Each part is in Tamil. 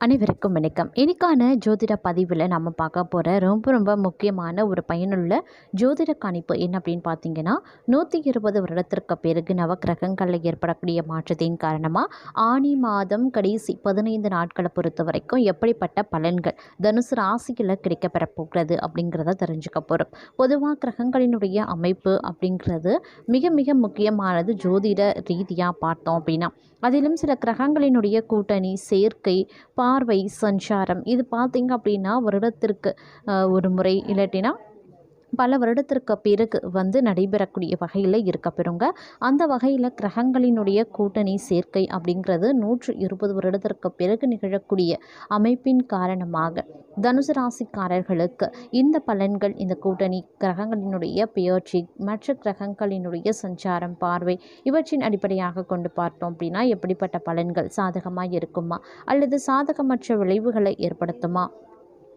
அனைவருக்கும் வணக்கம். இன்னைக்கான ஜோதிட பதிவில் நம்ம பார்க்க போகிற ரொம்ப ரொம்ப முக்கியமான ஒரு பயனுள்ள ஜோதிட கணிப்பு என்ன அப்படின்னு பார்த்தீங்கன்னா நூற்றி இருபது வருடத்திற்கு பிறகு நவக்கிரகங்களில் ஏற்படக்கூடிய மாற்றத்தின் காரணமாக ஆனி மாதம் கடைசி பதினைந்து நாட்களை பொறுத்த வரைக்கும் எப்படிப்பட்ட பலன்கள் தனுசு ராசியில் கிடைக்கப்பெற போகிறது அப்படிங்கிறத தெரிஞ்சுக்க போகிறோம் பொதுவாக கிரகங்களினுடைய அமைப்பு அப்படிங்கிறது மிக மிக முக்கியமானது ஜோதிட ரீதியாக பார்த்தோம் அப்படின்னா அதிலும் சில கிரகங்களினுடைய கூட்டணி சேர்க்கை பா பார்வை சஞ்சாரம். இது பார்த்திங்க அப்படின்னா வருடத்திற்கு ஒரு முறை இல்லாட்டினா பல வருடத்திற்கு பிறகு வந்து நடைபெறக்கூடிய வகையில் இருக்கப்பெறுங்க அந்த வகையில் கிரகங்களினுடைய கூட்டணி சேர்க்கை அப்படிங்கிறது நூற்று இருபது வருடத்திற்கு பிறகு நிகழக்கூடிய அமைப்பின் காரணமாக தனுசு ராசிக்காரர்களுக்கு இந்த பலன்கள் இந்த கூட்டணி கிரகங்களினுடைய பெயர்ச்சி மற்ற கிரகங்களினுடைய சஞ்சாரம் பார்வை இவற்றின் அடிப்படையாக கொண்டு பார்த்தோம் அப்படின்னா எப்படிப்பட்ட பலன்கள் சாதகமாக இருக்குமா? அல்லது சாதகமற்ற விளைவுகளை ஏற்படுத்துமா?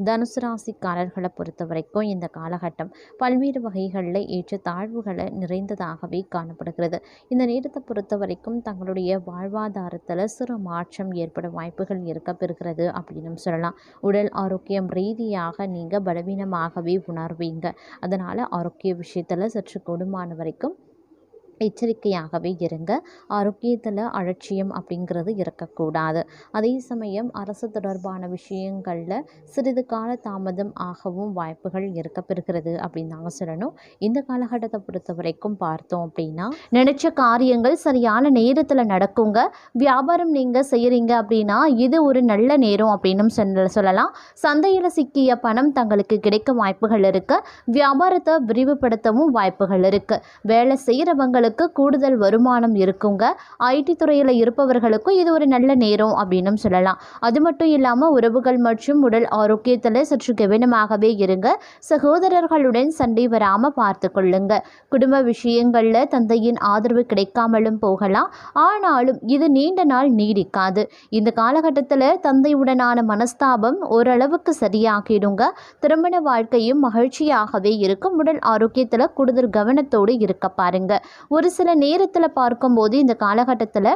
தனுசு ராசிக்காரர்களை பொறுத்த வரைக்கும் இந்த காலகட்டம் பல்வேறு வகைகளில் ஏற்ற தாழ்வுகளை நிறைந்ததாகவே காணப்படுகிறது. இந்த நேரத்தை பொறுத்த வரைக்கும் தங்களுடைய வாழ்வாதாரத்தில் சிறு மாற்றம் ஏற்பட வாய்ப்புகள் இருக்க பெறுகிறது அப்படின்னு சொல்லலாம். உடல் ஆரோக்கியம் ரீதியாக நீங்கள் பலவீனமாகவே உணர்வீங்க. அதனால் ஆரோக்கிய விஷயத்தில் சற்று கொடுமான வரைக்கும் எச்சரிக்கையாகவே இருங்க. ஆரோக்கியத்தில் அலட்சியம் அப்படிங்கிறது இருக்கக்கூடாது. அதே சமயம் அரசு தொடர்பான விஷயங்களில் சிறிது கால தாமதம் ஆகவும் வாய்ப்புகள் இருக்க பெறுகிறது அப்படின்னு தாங்க சொல்லணும். இந்த காலகட்டத்தை பொறுத்த வரைக்கும் பார்த்தோம் அப்படின்னா நினைச்ச காரியங்கள் சரியான நேரத்தில் நடக்குங்க. வியாபாரம் நீங்கள் செய்கிறீங்க அப்படின்னா இது ஒரு நல்ல நேரம் அப்படின்னு சொல்ல சொல்லலாம். சந்தையில் சிக்கிய பணம் தங்களுக்கு கிடைக்க வாய்ப்புகள் இருக்கு. வியாபாரத்தை விரிவுபடுத்தவும் வாய்ப்புகள் இருக்கு. வேலை செய்கிறவங்களுக்கு கூடுதல் வருமானம் இருக்குங்க. ஐடி துறையில் இருப்பவர்களுக்கும் இது ஒரு நல்ல நேரம் அப்படின்னு சொல்லலாம். அது மட்டும் இல்லாமல் உறவுகள் மற்றும் உடல் ஆரோக்கியத்தில் சற்று கவனமாகவே இருங்க. சகோதரர்களுடன் சண்டை வராமல் பார்த்து கொள்ளுங்க. குடும்ப விஷயங்களில் தந்தையின் ஆதரவு கிடைக்காமலும் போகலாம். ஆனாலும் இது நீண்ட நாள் நீடிக்காது. இந்த காலகட்டத்தில் தந்தையுடனான மனஸ்தாபம் ஓரளவுக்கு சரியாகிடுங்க. திருமண வாழ்க்கையும் மகிழ்ச்சியாகவே இருக்கும். உடல் ஆரோக்கியத்தில் கூடுதல் கவனத்தோடு இருக்க பாருங்க. ஒரு சில நேரத்தில் பார்க்கும்போது இந்த காலகட்டத்தில்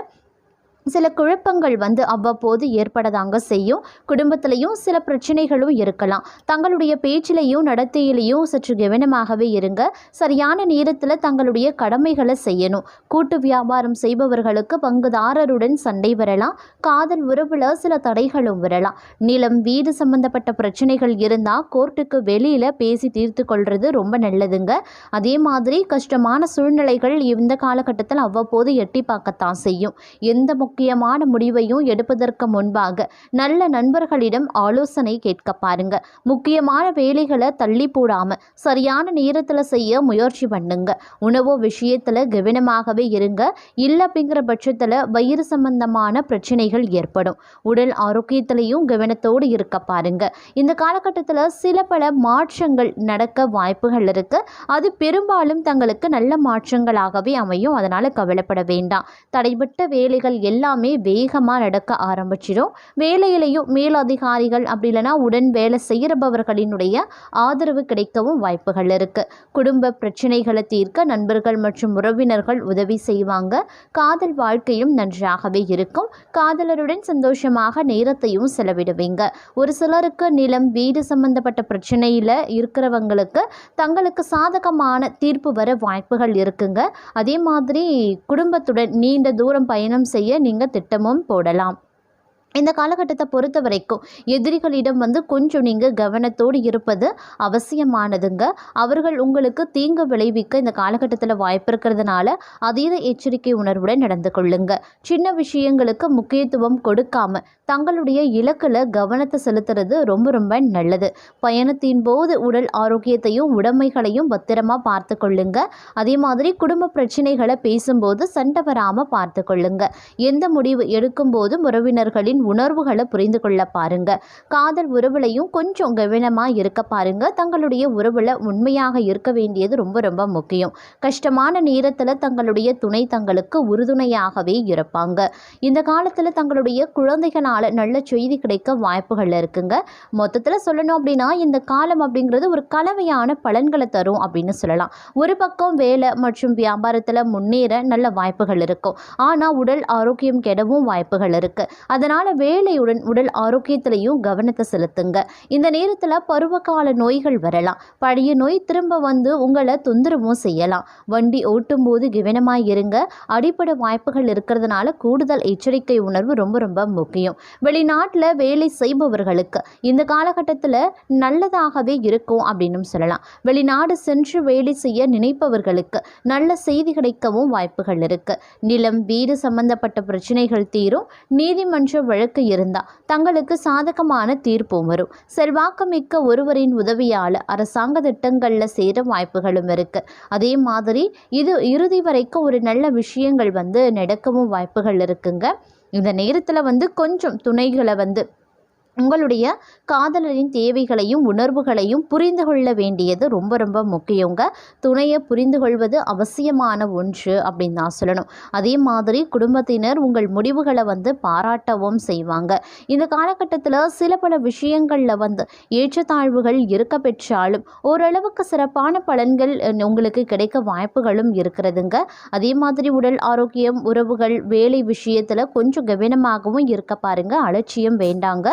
சில குழப்பங்கள் வந்து அவ்வப்போது ஏற்படதாங்க செய்யும். குடும்பத்திலையும் சில பிரச்சனைகளும் இருக்கலாம். தங்களுடைய பேச்சிலையும் நடத்தையிலையும் சற்று கவனமாகவே இருங்க. சரியான நேரத்தில் தங்களுடைய கடமைகளை செய்யணும். கூட்டு வியாபாரம் செய்பவர்களுக்கு பங்குதாரருடன் சண்டை வரலாம். காதல் உறவில் சில தடைகளும் வரலாம். நிலம் வீடு சம்பந்தப்பட்ட பிரச்சனைகள் இருந்தால் கோர்ட்டுக்கு வெளியில் பேசி தீர்த்து கொள்வது ரொம்ப நல்லதுங்க. அதே மாதிரி கஷ்டமான சூழ்நிலைகள் இந்த காலகட்டத்தில் அவ்வப்போது எட்டி பார்க்கத்தான் செய்யும். எந்த முக்கியமான முடிவையும் எடுப்பதற்கு முன்பாக நல்ல நண்பர்களிடம் ஆலோசனை கேட்க பாருங்க. முக்கியமான வேலைகளை தள்ளி போடாம சரியான நேரத்தில் செய்ய முயற்சி பண்ணுங்க. உணவு விஷயத்தில் கவனமாகவே இருங்க. இல்லை அப்படிங்கிற பட்சத்தில் வயிறு சம்பந்தமான பிரச்சனைகள் ஏற்படும். உடல் ஆரோக்கியத்திலையும் கவனத்தோடு இருக்க பாருங்க. இந்த காலகட்டத்தில் சில பல மாற்றங்கள் நடக்க வாய்ப்புகள் இருக்கு. அது பெரும்பாலும் தங்களுக்கு நல்ல மாற்றங்களாகவே அமையும். அதனால் கவலைப்பட வேண்டாம். தடைபட்ட வேலைகள் எல்லாம் எல்லாமே வேகமாக நடக்க ஆரம்பிச்சிடும். வேலையிலையும் மேலதிகாரிகள் அப்படி இல்லைன்னா உடன் வேலை செய்கிறபவர்களினுடைய ஆதரவு கிடைக்கவும் வாய்ப்புகள் இருக்குது குடும்ப பிரச்சனைகளை தீர்க்க நண்பர்கள் மற்றும் உறவினர்கள் உதவி செய்வாங்க. காதல் வாழ்க்கையும் நன்றாகவே இருக்கும். காதலருடன் சந்தோஷமாக நேரத்தையும் செலவிடுவீங்க. ஒரு சிலருக்கு நிலம் வீடு சம்பந்தப்பட்ட பிரச்சனையில் இருக்கிறவங்களுக்கு தங்களுக்கு சாதகமான தீர்ப்பு வர வாய்ப்புகள் இருக்குங்க. அதே மாதிரி குடும்பத்துடன் நீண்ட தூரம் பயணம் செய்ய நீங்கள் திட்டமும் போடலாம். இந்த காலகட்டத்தை பொறுத்த வரைக்கும் எதிரிகளிடம் வந்து கொஞ்சம் நீங்கள் கவனத்தோடு இருப்பது அவசியமானதுங்க. அவர்கள் உங்களுக்கு தீங்கு விளைவிக்க இந்த காலகட்டத்தில் வாய்ப்பு இருக்கிறதுனால அதீத எச்சரிக்கை உணர்வுடன் நடந்து கொள்ளுங்க. சின்ன விஷயங்களுக்கு முக்கியத்துவம் கொடுக்காம தங்களுடைய இலக்கில் கவனத்தை செலுத்துறது ரொம்ப ரொம்ப நல்லது. பயணத்தின் போது உடல் ஆரோக்கியத்தையும் உடைமைகளையும் பத்திரமா பார்த்து கொள்ளுங்க. அதே மாதிரி குடும்ப பிரச்சனைகளை பேசும்போது சண்டை வராமல் பார்த்து கொள்ளுங்க. எந்த முடிவு எடுக்கும் போதும் உறவினர்களின் ஒருவரின் உணர்வுகளை புரிந்து கொள்ள பாருங்க. காதல் உறவுலையும் கொஞ்சம் கவனமாக இருக்க பாருங்க. தங்களுடைய உறவில் உண்மையாக இருக்க வேண்டியது ரொம்ப ரொம்ப முக்கியம். கஷ்டமான நேரத்தில் தங்களுடைய துணை தங்களுக்கு உறுதுணையாகவே இருப்பாங்க. இந்த காலத்தில் தங்களுடைய குழந்தைகளால் நல்ல செய்தி கிடைக்க வாய்ப்புகள் இருக்குங்க. மொத்தத்தில் சொல்லணும் அப்படின்னா இந்த காலம் அப்படிங்கிறது ஒரு கலவையான பலன்களை தரும் அப்படின்னு சொல்லலாம். ஒரு பக்கம் வேலை மற்றும் வியாபாரத்தில் முன்னேற நல்ல வாய்ப்புகள் இருக்கும். ஆனால் உடல் ஆரோக்கியம் கெடவும் வாய்ப்புகள் இருக்கு. அதனால வேலையுடன் உடல் ஆரோக்கியத்திலையும் கவனத்தை செலுத்துங்க. இந்த நேரத்தில் பருவகால நோய்கள் வரலாம். பழைய நோய் திரும்ப வந்து உங்களை தொந்தரவும் செய்யலாம். வண்டி ஓட்டும் போது கவனமாக இருங்க. அடிப்படை வாய்ப்புகள் இருக்கிறதுனால கூடுதல் எச்சரிக்கை உணர்வு ரொம்ப ரொம்ப முக்கியம். வெளிநாட்டில் வேலை செய்பவர்களுக்கு இந்த காலகட்டத்தில் நல்லதாகவே இருக்கும் அப்படின்னு சொல்லலாம். வெளிநாடு சென்று வேலை செய்ய நினைப்பவர்களுக்கு நல்ல செய்தி கிடைக்கவும் வாய்ப்புகள் இருக்கு. நிலம் வீடு சம்பந்தப்பட்ட பிரச்சனைகள் தீரும். நீதிமன்ற வழக்கு இருந்தால் தங்களுக்கு சாதகமான தீர்ப்பும் வரும். செல்வாக்குமிக்க ஒருவரின் உதவியால் அரசாங்க திட்டங்களில் சேர வாய்ப்புகளும் இருக்கு. அதே மாதிரி இது இறுதி வரைக்கும் ஒரு நல்ல விஷயங்கள் வந்து நடக்கவும் வாய்ப்புகள் இருக்குங்க. இந்த நேரத்தில் வந்து கொஞ்சம் துணைகளை வந்து உங்களுடைய காதலரின் தேவைகளையும் உணர்வுகளையும் புரிந்து கொள்ள வேண்டியது ரொம்ப ரொம்ப முக்கியங்க. துணையை புரிந்து கொள்வது அவசியமான ஒன்று அப்படின்னு தான் சொல்லணும். அதே மாதிரி குடும்பத்தினர் உங்கள் முடிவுகளை வந்து பாராட்டவும் செய்வாங்க. இந்த காலகட்டத்தில் சில பல விஷயங்களில் வந்து ஏற்றத்தாழ்வுகள் இருக்க பெற்றாலும் ஓரளவுக்கு சிறப்பான பலன்கள் உங்களுக்கு கிடைக்க வாய்ப்புகளும் இருக்கிறதுங்க. அதே மாதிரி உடல் ஆரோக்கியம் உறவுகள் வேலை விஷயத்தில் கொஞ்சம் கவனமாகவும் இருக்க பாருங்கள் அலட்சியம் வேண்டாங்க.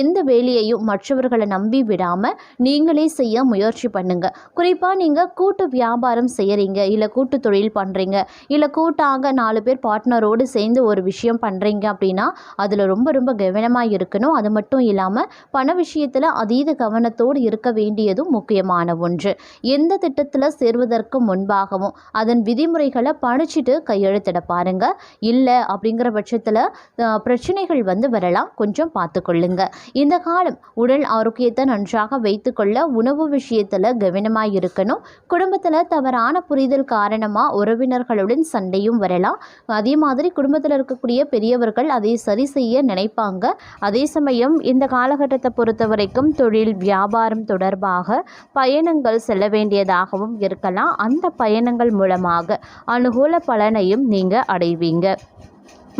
எந்த வேலையையும் மற்றவர்களை நம்பி விடாமல் நீங்களே செய்ய முயற்சி பண்ணுங்க. குறிப்பாக நீங்கள் கூட்டு வியாபாரம் செய்கிறீங்க இல்லை கூட்டு தொழில் பண்ணுறீங்க இல்லை கூட்டாக நாலு பேர் பார்ட்னரோடு சேர்ந்து ஒரு விஷயம் பண்ணுறீங்க அப்படின்னா அதில் ரொம்ப ரொம்ப கவனமாக இருக்கணும். அது மட்டும் இல்லாமல் பண விஷயத்தில் அதீத கவனத்தோடு இருக்க வேண்டியதும் முக்கியமான ஒன்று. எந்த திட்டத்தில் சேர்வதற்கு முன்பாகவும் அதன் விதிமுறைகளை படிச்சுட்டு கையெழுத்திட பாருங்கள் இல்லை அப்படிங்கிற பட்சத்தில் பிரச்சனைகள் வந்து வரலாம். கொஞ்சம் பார்த்துக்கொள்ளுங்க. இந்த காலம் உடல் ஆரோக்கியத்தை நன்றாக வைத்துக்கொள்ள உணவு விஷயத்தில் கவனமாக இருக்கணும் குடும்பத்தில் தவறான புரிதல் காரணமாக உறவினர்களுடன் சண்டையும் வரலாம். அதே மாதிரி குடும்பத்தில் இருக்கக்கூடிய பெரியவர்கள் அதை சரி செய்ய நினைப்பாங்க. அதே சமயம் இந்த காலகட்டத்தை பொறுத்த வரைக்கும் தொழில் வியாபாரம் தொடர்பாக பயணங்கள் செல்ல வேண்டியதாகவும் இருக்கலாம். அந்த பயணங்கள் மூலமாக அனுகூல பலனையும் நீங்கள் அடைவீங்க.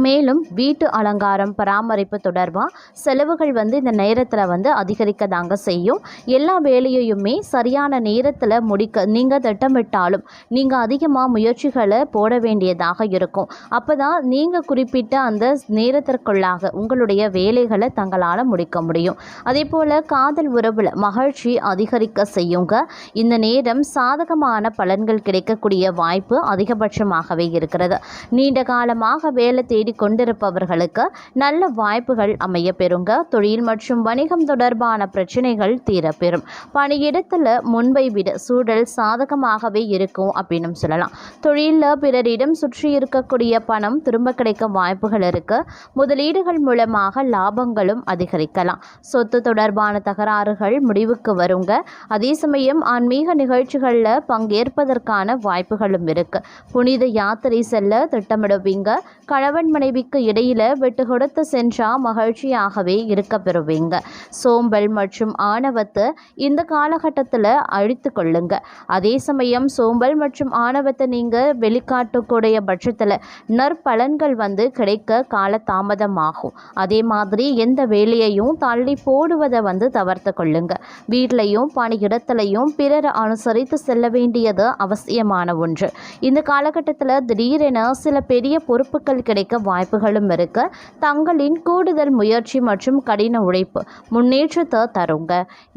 மேலும் வீட்டு அலங்காரம் பராமரிப்பு தொடர்பாக செலவுகள் வந்து இந்த நேரத்தில் வந்து அதிகரிக்க தாங்க செய்யும். எல்லா வேலையையுமே சரியான நேரத்தில் முடிக்க நீங்கள் திட்டமிட்டாலும் நீங்கள் அதிகமாக முயற்சிகளை போட வேண்டியதாக இருக்கும். அப்போ தான் நீங்கள் குறிப்பிட்ட அந்த நேரத்திற்குள்ளாக உங்களுடைய வேலைகளை தங்களால் முடிக்க முடியும். அதே போல் காதல் உறவில் மகிழ்ச்சி அதிகரிக்க செய்யுங்க. இந்த நேரம் சாதகமான பலன்கள் கிடைக்கக்கூடிய வாய்ப்பு அதிகபட்சமாகவே இருக்கிறது. நீண்ட காலமாக வேலை தேடி தேடிக்கொண்டிருப்பவர்களுக்கு நல்ல வாய்ப்புகள் அமைய பெறுங்க தொழில் மற்றும் வணிகம் தொடர்பான பிரச்சனைகள் தீரப்பெறும். பணியிடத்தில் முன்பை விட சூழல் சாதகமாகவே இருக்கும் அப்படின்னு சொல்லலாம். தொழிலில் பிறரிடம் சுற்றி இருக்கக்கூடிய பணம் திரும்ப கிடைக்க வாய்ப்புகள் இருக்கு. முதலீடுகள் மூலமாக லாபங்களும் அதிகரிக்கலாம். சொத்து தொடர்பான தகராறுகள் முடிவுக்கு வருங்க. அதே சமயம் ஆன்மீக நிகழ்ச்சிகளில் பங்கேற்பதற்கான வாய்ப்புகளும் இருக்கு. புனித யாத்திரை செல்ல திட்டமிடுவீங்க. கணவன் மனைவிக்கு இடையில விட்டு கொடுத்து சென்றா மகிழ்ச்சியாகவே இருக்க பெறுவீங்க. சோம்பல் மற்றும் ஆணவத்தை இந்த காலகட்டத்தில் அழித்து கொள்ளுங்க. அதே சமயம் சோம்பல் மற்றும் ஆணவத்தை நீங்கள் வெளிக்காட்டக்கூடிய பட்சத்தில் நற்பலன்கள் வந்து கிடைக்க கால தாமதமாகும் அதே மாதிரி எந்த வேலையையும் தள்ளி போடுவதை வந்து தவிர்த்து கொள்ளுங்க. வீட்லையும் பணியிடத்துலையும் பிறர் அனுசரித்து செல்ல வேண்டியது அவசியமான ஒன்று. இந்த காலகட்டத்தில் திடீரென சில பெரிய பொறுப்புகள் கிடைக்க வாய்ப்புகளும் இருக்கு தங்களின் கூடுதல் முயற்சி மற்றும் கடின உழைப்பு முன்னேற்றத்தை தருங்க.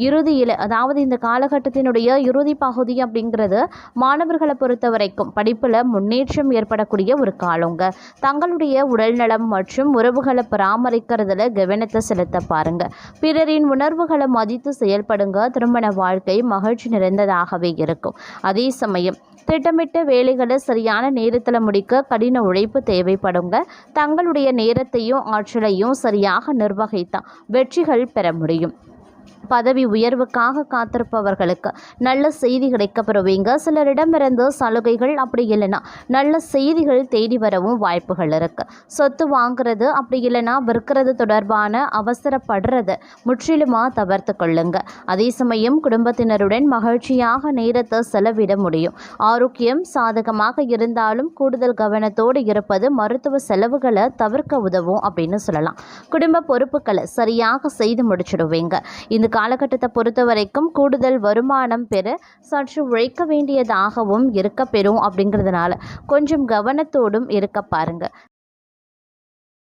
இறுதியில் அதாவது இந்த காலகட்டத்தினுடைய இறுதி பகுதி அப்படிங்கிறது மாணவர்களை பொறுத்த வரைக்கும் படிப்பில் முன்னேற்றம் ஏற்படக்கூடிய ஒரு காலங்க. தங்களுடைய உடல்நலம் மற்றும் உறவுகளை பராமரிக்கிறதுல கவனத்தை செலுத்த பாருங்க. பிறரின் உணர்வுகளை மதித்து செயல்படுங்க. திருமண வாழ்க்கை மகிழ்ச்சி நிறைந்ததாகவே இருக்கும். அதே சமயம் திட்டமிட்ட வேலைகளை சரியான நேரத்தில் முடிக்க கடின உழைப்பு தேவைப்படுங்க. தங்களுடைய நேரத்தையும் ஆற்றலையும் சரியாக நிர்வகித்தால் வெற்றிகள் பெற முடியும். பதவி உயர்வுக்காக காத்திருப்பவர்களுக்கு நல்ல செய்தி கிடைக்கப்பெறுவீங்க. சிலரிடமிருந்து சலுகைகள் அப்படி இல்லைன்னா நல்ல செய்திகள் தேடி வரவும் வாய்ப்புகள் இருக்குது சொத்து வாங்குறது அப்படி இல்லைன்னா விற்கிறது தொடர்பான அவசரப்படுறத முற்றிலுமாக தவிர்த்து கொள்ளுங்க. அதே சமயம் குடும்பத்தினருடன் மகிழ்ச்சியாக நேரத்தை செலவிட முடியும். ஆரோக்கியம் சாதகமாக இருந்தாலும் கூடுதல் கவனத்தோடு இருப்பது மருத்துவ செலவுகளை தவிர்க்க உதவும் அப்படின்னு சொல்லலாம். குடும்ப பொறுப்புகளை சரியாக செய்து முடிச்சிடுவீங்க. இந்த காலகட்டத்தை பொறுத்த வரைக்கும் கூடுதல் வருமானம் பெற சற்று உழைக்க வேண்டியதாகவும் இருக்க பெறும் அப்படிங்கிறதுனால கொஞ்சம் கவனத்தோடும் இருக்க பாருங்க.